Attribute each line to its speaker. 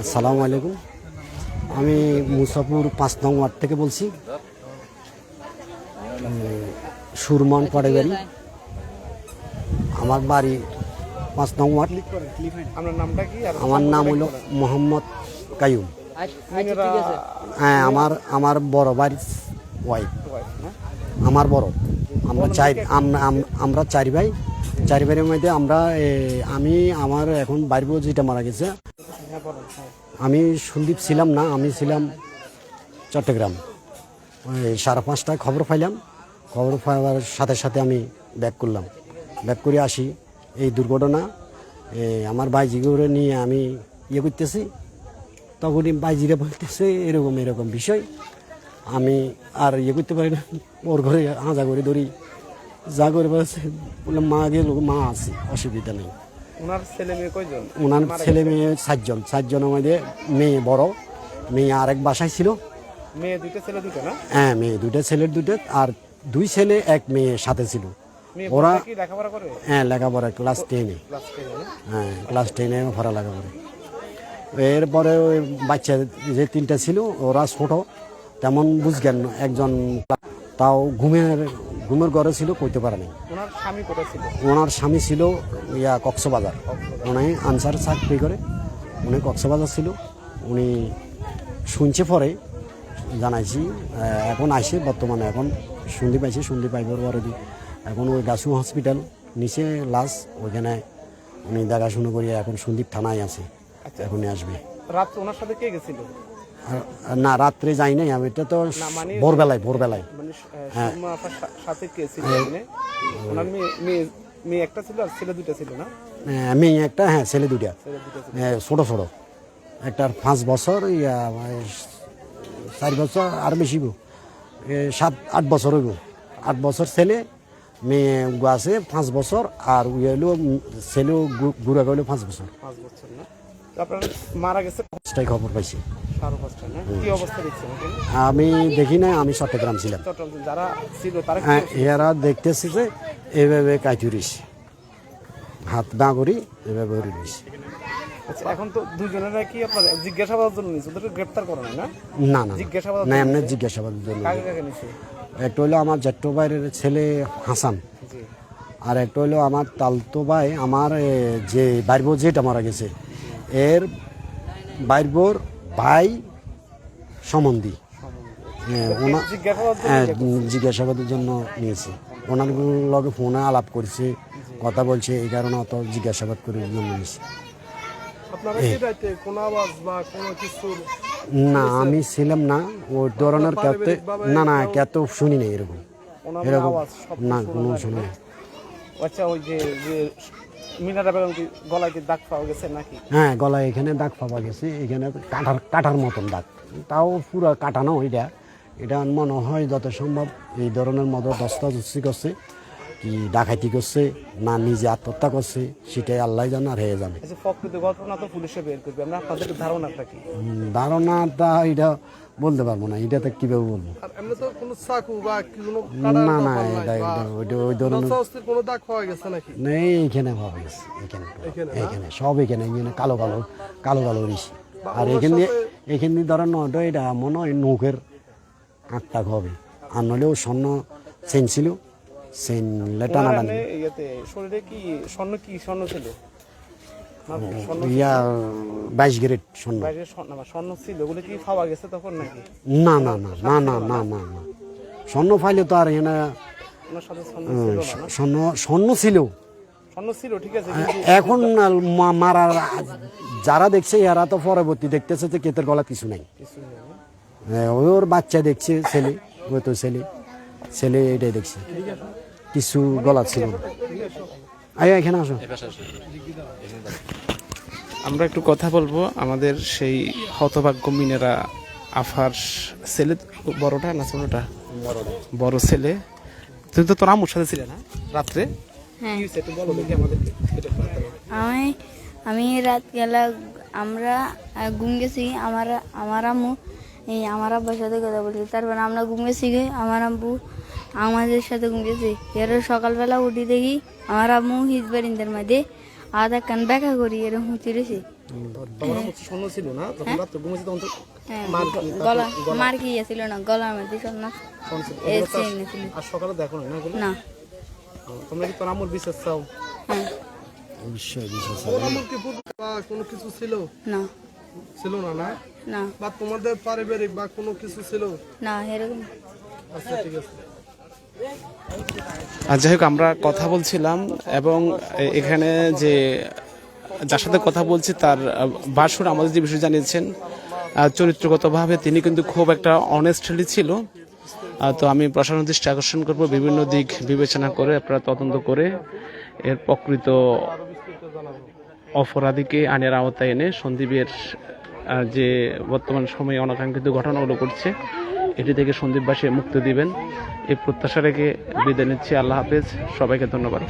Speaker 1: আসসালামু আলাইকুম। আমি মুসাপুর পাঁচ নং ওয়ার্ড থেকে বলছি। সুরমন পড়েবাড়ি আমার বাড়ি পাঁচ নং ওয়ার্ড। আমার নাম হলো মোহাম্মদ কায়ুম হ্যাঁ আমার আমার বড় বাড়ির ওয়াইফ আমার বড়। আমরা আম- আমরা চারি ভাই। চারি ভাইয়ের মধ্যে আমরা আমি আমার এখন বাড়ি বউ যেটা মারা গেছে।
Speaker 2: হ্যাঁ হ্যাঁ
Speaker 1: আমি সন্দীপ ছিলাম না, আমি ছিলাম চট্টগ্রাম। ওই সাড়ে পাঁচটায় খবর পাইলাম। খবর পাওয়ার সাথে সাথে আমি ব্যাক করলাম। ব্যাক করে আসি এই দুর্ঘটনা। আমার বাইজিগুলো নিয়ে আমি ইয়ে করতেছি। তখনই বাইজিরা বলতেছে, এরকম এরকম বিষয়। আমি আর ইয়ে করতে পারি না। ওর ঘরে আজা করে ধরি। যা করে বললাম, মা গেল, মা আছে, অসুবিধা নেই।
Speaker 2: ওনার ছেলে মেয়ে কয়জন?
Speaker 1: ওনার ছেলে মেয়ে সাতজন। সাতজনের মধ্যে মেয়ে বড় মেয়ে আরেক বাসায় ছিল।
Speaker 2: মেয়ে দুইটা ছেলে দুটো না?
Speaker 1: হ্যাঁ মেয়ে দুটো ছেলের দুটো আর দুই ছেলে এক মেয়ে সাথে ছিল। ওরা
Speaker 2: ওরা লেখাপড়া করে?
Speaker 1: হ্যাঁ লেখাপড়া ক্লাস টেনে? হ্যাঁ ক্লাস টেনে ভরা লেখাপড়া। এরপরে ওই বাচ্চা যে তিনটা ছিল ওরা ছোট তেমন না। একজন তাও ঘুমের ঘুমের ঘরে ছিল কইতে পারে নাই।
Speaker 2: ওনার স্বামী কোথায় ছিল?
Speaker 1: ওনার স্বামী ছিল ইয়া কক্সবাজার। উনি আনসার চাকরি করে। উনি কক্সবাজার ছিল। উনি শুনছে পরে জানাইছি এখন আইসে বর্তমানে এখন শুনতে পাইছে শুনতে পাইবার পরে এখন ওই গাছু হসপিটাল নিচে লাশ ওইখানে উনি দেখাশুনো করি এখন সন্দীপ থানায় আছে। এখনই আসবে।
Speaker 2: রাত্রে ওনার সাথে কে গেছিল?
Speaker 1: না রাত্রে যাই নাই আমি। এটা তো
Speaker 2: মানে-
Speaker 1: ভোরবেলায় ভোরবেলায়।
Speaker 2: মানে
Speaker 1: হ্যাঁ।
Speaker 2: সাথে কে ছিল ওনার মেয়ে একটা ছিল আর ছেলে দুটো ছিল না?
Speaker 1: মেয়ে একটা হ্যাঁ ছেলে দুটা ছোট ছোট। একটার পাঁচ বছর মানে চার বছর আর বেশি গো। সাত আট বছর হইব। আট বছর ছেলে মেয়ে গো আছে পাঁচ বছর আর উম, ছেলেও গুড়া গেলো পাঁচ বছর।
Speaker 2: পাঁচ বছর না? আপনার মারা গেছে
Speaker 1: পাঁচটাই খবর পাইছি।
Speaker 2: কি অবস্থা
Speaker 1: আমি দেখি না আমি চট্টগ্রাম ছিলাম।
Speaker 2: যারা ছিল তারা
Speaker 1: হ্যাঁ এরা দেখতেছি যে এভাবে কাইতুরিস। হাত না করি এভাবে উড়িস
Speaker 2: আচ্ছা, এখন তো দুজনেরা কি আপনার জিজ্ঞাসাবাদের জন্য নিচ্ছে ওদেরকে গ্রেপ্তার করা না?
Speaker 1: না না
Speaker 2: জিজ্ঞাসাবাদ
Speaker 1: না এমনি জিজ্ঞাসাবাদের জন্য একটা হলো আমার জেঠ্টো ভাইয়ের ছেলে হাসান। আর একটা হলো আমার তালতো ভাই আমার যে বাইরবো যেটা মারা গেছে। এর বাইরবোর ভাই সম্বন্ধী। হ্যাঁ, হ্যাঁ, জিজ্ঞাসাবাদের জন্য নিয়েছি। ওনার লগে ফোনে আলাপ করছে কথা বলছে এই কারণে অত জিজ্ঞাসাবাদ করে জন্য নিয়েছি। না আমি ছিলাম না ওই ধরনের কেতে না না কেত শুনি নাই এরকম। এরকম না কোনো শুনি।
Speaker 2: আচ্ছা ওই যে মিনারা বেগম কি গলায় কি দাগ পাওয়া গেছে নাকি?
Speaker 1: হ্যাঁ গলায় এখানে দাগ পাওয়া গেছে, এখানে কাটার কাটার মতন দাগ। তাও পুরো কাটানো ওইটা। এটা মনে হয় যত সম্ভব এই ধরনের মতো দস্তি করছে। কি ডাকাতি করছে না নিজে আত্মহত্যা করছে সেটাই আল্লাহ জানে আর হেয়ে জানে।
Speaker 2: আচ্ছা ঘটনা তো পুলিশে বের করবে। আমরা আপনাদের ধারণাটা কি?
Speaker 1: ধারণাটা এটা বলতে পারব না কীভাবে বলব?
Speaker 3: তো কোনো চাকু বা কি কোনো
Speaker 1: না না এটা এটা ওই ধরনের
Speaker 3: কোনো পাওয়া গেছে
Speaker 1: এখানে এখানে সব এখানে এখানে কালো কালো কালো কালো ঋষি। আর এখান দিয়ে এখান দিয়ে ধরেন নয়টা এটা মনে হয় নৌকের আটটা হবে। আর নইলেও স্বর্ণ চেন ছিল চেন টানা টানি
Speaker 2: মানে ইয়েতে শরীরে কি স্বর্ণ কি স্বর্ণ ছিল?
Speaker 1: ইয়া বাইশ গ্রেড স্বর্ণ।
Speaker 2: স্বর্ণ ছিল। ওগুলো কি পাওয়া গেছে তখন নাকি?
Speaker 1: না না না না না না না না। স্বর্ণ পাইলে তো আর এখানে
Speaker 2: স্বর্ণ
Speaker 1: স্বর্ণ ছিল।
Speaker 2: ঠিক
Speaker 1: এখন মারার যারা দেখছে এরা তো পরবর্তী দেখতেছে যে কেতের গলা কিছু নাই। ওর বাচ্চা দেখছে ছেলে ওই তো ছেলে। ছেলে এটাই দেখছে। কিছু গলা ছিল। না। আয় এখানে আসো।
Speaker 2: আমরা একটু কথা বলব। আমাদের সেই হতভাগ্য মিনেরা আফার ছেলে বড়টা না ছোটটা? বড় ছেলে। তুমি তো তোর আম্মুর সাথে ছিলে না রাত্রে?
Speaker 4: হ্যাঁ। আমি আমি রাত গেলা আমরা ঘুম গেছি। আমার আমার আম্মু এই আমার আব্বার সাথে কথা বলছি। তারপর আমরা ঘুম গেছি আমার আব্বু আমাদের সাথে ঘুমিয়েছে এরও সকালবেলা উঠি দেখি আমার আম্মু হিজবারিন্দার মাঝে আধা কান ব্যাখ্যা করি এরকম হুঁচি রয়েছে।
Speaker 2: হ্যাঁ।
Speaker 4: হ্যাঁ,
Speaker 2: মার
Speaker 4: কি
Speaker 2: ইয়ে ছিল না?
Speaker 4: না
Speaker 2: বিশ্বাস
Speaker 4: হ্যাঁ।
Speaker 3: কোনো কিছু ছিল
Speaker 4: না
Speaker 3: না? না। বা তোমাদের পারিবারিক বা কোনো কিছু ছিল?
Speaker 4: না এরকম।
Speaker 3: আচ্ছা ঠিক আছে।
Speaker 2: আর যাই হোক, আমরা কথা বলছিলাম এবং এখানে যে যার সাথে কথা বলছি তার বাসুর আমাদের যে বিষয় জানিয়েছেন চরিত্রগতভাবে তিনি কিন্তু খুব একটা অনেস্টলি ছিল। তো আমি প্রশাসন দৃষ্টি আকর্ষণ করব, বিভিন্ন দিক বিবেচনা করে, আপনারা তদন্ত করে এর প্রকৃত অপরাধীকে আনের আওতায় এনে সন্দীপের যে বর্তমান সময়ে অনাকাঙ্ক্ষিত ঘটনাগুলো ঘটছে এটি থেকে সন্দীপবাসী মুক্তি দিবেন। এই প্রত্যাশা রেখে বিদায় নিচ্ছি। আল্লাহ হাফেজ। সবাইকে ধন্যবাদ।